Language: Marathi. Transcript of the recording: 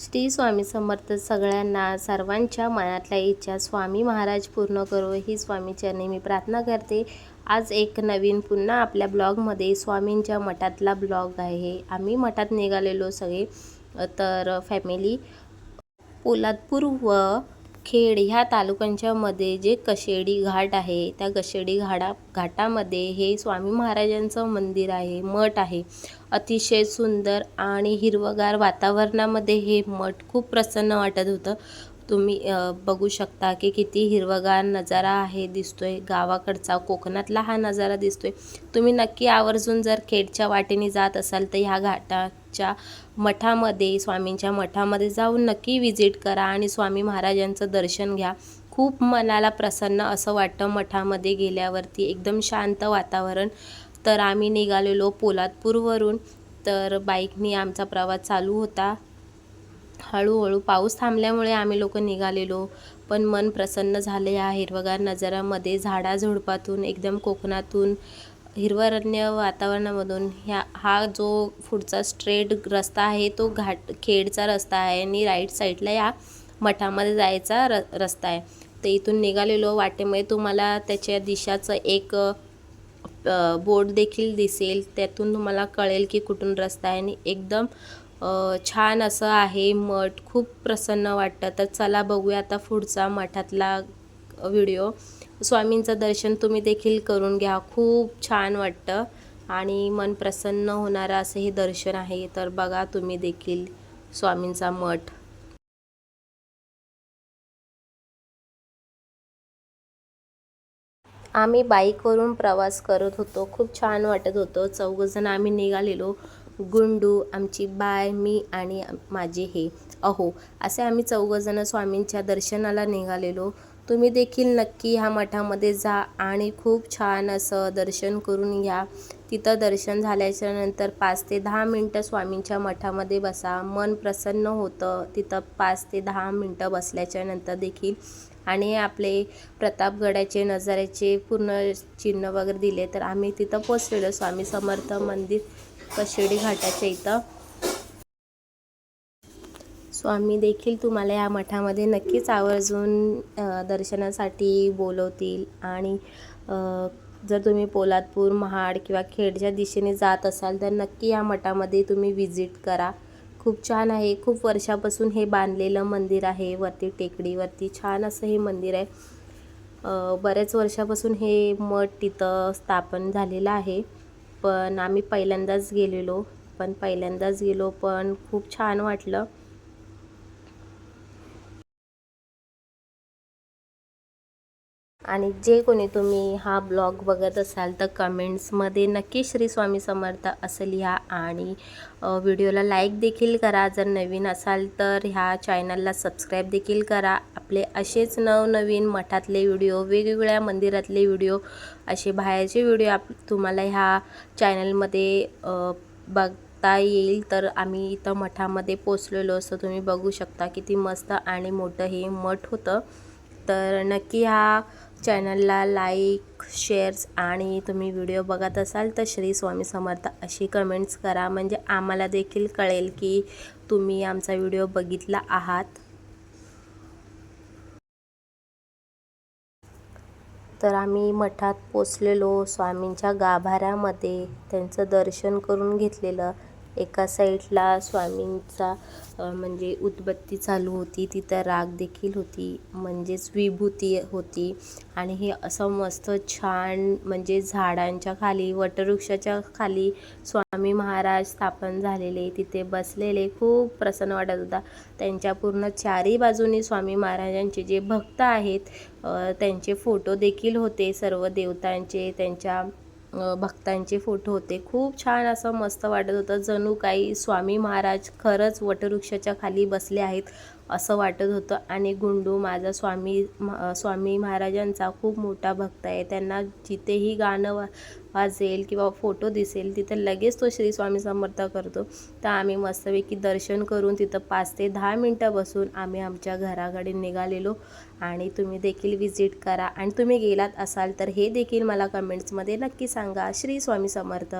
श्री स्वामी समर्थ सगळ्यांना सर्वांच्या मनातल्या इच्छा स्वामी महाराज पूर्ण करो ही स्वामीचरणी मी प्रार्थना करते. आज एक नवीन पुन्हा आपल्या ब्लॉगमध्ये स्वामींच्या मठातला ब्लॉग आहे. आम्ही मठात निघालेलो सगळे तर फॅमिली पोलादपूर व खेड ह्या तालुक्यांच्या मध्ये जे कशेडी घाट आहे त्या कशेडी घाडा घाटामध्ये हे स्वामी महाराजांचं मंदिर आहे मठ आहे. अतिशय सुंदर आणि हिरवगार वातावरणामध्ये हे मठ खूप प्रसन्न वाटत होतं. तुम्ही बघू शकता की किती हिरवगार नजारा आहे दिसतोय. गावाकडचा कोकणातला हा नजारा दिसतोय. तुम्ही नक्की आवर्जून जर खेडच्या वाटेने जात असाल तर ह्या घाटाच्या मठामध्ये स्वामींच्या मठामध्ये जाऊन नक्की विजिट करा आणि स्वामी महाराजांचं दर्शन घ्या. खूप मनाला प्रसन्न असं वाटतं मठामध्ये गेल्यावरती. एकदम शांत वातावरण. तर आम्ही निघालेलो पोलादपूरवरून. तर बाईकनी आमचा प्रवास चालू होता. हळूहळू पाऊस थांबल्यामुळे आम्ही लोक निघालेलो. पण मन प्रसन्न झाले या हिरवगार नजारामध्ये झाडाझुडपातून एकदम कोकणातून हिरवरण्य वातावरणामधून ह्या हा जो पुढचा स्ट्रेट रस्ता आहे तो घाट खेडचा रस्ता आहे आणि राईट साईडला या मठामध्ये जायचा र रस्ता आहे. तर इथून निघालेलो वाटेमध्ये तुम्हाला त्याच्या दिशाचं एक बोर्ड देखील दिसेल. त्यातून तुम्हाला कळेल की कुठून रस्ता आहे आणि एकदम छान असं आहे मठ खूप प्रसन्न वाटतं. तर चला बघूया आता पुढचा मठातला व्हिडिओ. स्वामींचं दर्शन तुम्ही देखील करून घ्या. खूप छान वाटतं आणि मन प्रसन्न होणारं असं हे दर्शन आहे. तर बघा तुम्ही देखील स्वामींचा मठ. आम्ही बाईकवरून प्रवास करत होतो. खूप छान वाटत होतं. चौघजण आम्ही निघालेलो. गुंडू आमची बाय मी आणि माझे हे अहो असे आम्ही चौघजणं स्वामींच्या दर्शनाला निघालेलो. तुम्ही देखील नक्की ह्या मठामध्ये जा आणि खूप छान असं दर्शन करून घ्या. तिथं दर्शन झाल्याच्यानंतर पाच ते दहा मिनटं स्वामींच्या मठामध्ये बसा. मन प्रसन्न होतं. तिथं पाच ते दहा मिनटं बसल्याच्या नंतर देखील आणि आपले प्रतापगडाचे नजाऱ्याचे पूर्ण चिन्ह वगैरे दिले तर आम्ही तिथं पोचलेलो. स्वामी समर्थ मंदिर कशेडी घाटाच्या इथं. स्वामी देखील तुम्हाला या मठामध्ये नक्कीच आवर्जून दर्शनासाठी बोलवतील आणि जर तुम्ही पोलादपूर महाड किंवा खेडच्या दिशेने जात असाल तर नक्की या मठामध्ये तुम्ही व्हिजिट करा. खूप छान आहे. खूप वर्षापासून हे बांधलेलं मंदिर आहे. वरती टेकडीवरती छान असं हे मंदिर आहे. बऱ्याच वर्षापासून हे मठ तिथं स्थापन झालेलं आहे. पण आम्ही पहिल्यांदाच गेलेलो पण पहिल्यांदाच गेलो पण खूप छान वाटलं. आणि जे कोणी तुम्ही हा ब्लॉग बघत असाल तर कमेंट्समध्ये नक्की श्री स्वामी समर्थ असं लिहा आणि व्हिडिओला लाईक देखील करा. जर नवीन असाल तर ह्या चॅनलला सबस्क्राईब देखील करा. आपले असेच नवनवीन मठातले व्हिडिओ वेगवेगळ्या मंदिरातले व्हिडिओ असे बाहेरचे व्हिडिओ आप तुम्हाला ह्या चॅनलमध्ये बघता येईल. तर आम्ही इथं मठामध्ये पोचलेलो असं तुम्ही बघू शकता. किती मस्त आणि मोठं हे मठ होतं. तर नक्की ह्या चॅनलला लाईक शेअर्स आणि तुम्ही व्हिडिओ बघत असाल तर श्री स्वामी समर्थ अशी कमेंट्स करा. म्हणजे आम्हाला देखील कळेल की तुम्ही आमचा व्हिडिओ बघितला आहात. तर आम्ही मठात पोचलेलो. स्वामींच्या गाभाऱ्यामध्ये त्यांचं दर्शन करून घेतलेलं. एका साईडला स्वामींचा म्हणजे उदबत्ती चालू होती तिथं राग देखील होती म्हणजेच विभूती होती. आणि हे असं मस्त छान म्हणजे झाडांच्या खाली वटवृक्षाच्या खाली स्वामी महाराज स्थापन झालेले तिथे बसलेले. खूप प्रसन्न वाटत होता. त्यांच्या पूर्ण चारही बाजूनी स्वामी महाराजांचे जे भक्त आहेत त्यांचे फोटो देखील होते सर्व देवतांचे त्यांच्या भक्तांचे फोटो होते. खूप छान असं मस्त वाटत होतं. जणू काही स्वामी महाराज खरंच वटवृक्षाच्या खाली बसले आहेत. असं वाटत होतं. आणि गुंडू माझा स्वामी म- स्वामी महाराजांचा खूप मोठा भक्त आहे. त्यांना जिथेही गाणं वा वाजेल किंवा फोटो दिसेल तिथं लगेच तो श्री स्वामी समर्थ करतो. तर आम्ही मस्तपैकी दर्शन करून तिथं पाच ते दहा मिनटं बसून आम्ही आमच्या घराकडे निघालेलो. आणि तुम्ही देखील विजिट करा. आणि तुम्ही गेलात असाल तर हे देखील मला कमेंट्समध्ये नक्की सांगा. श्री स्वामी समर्थ.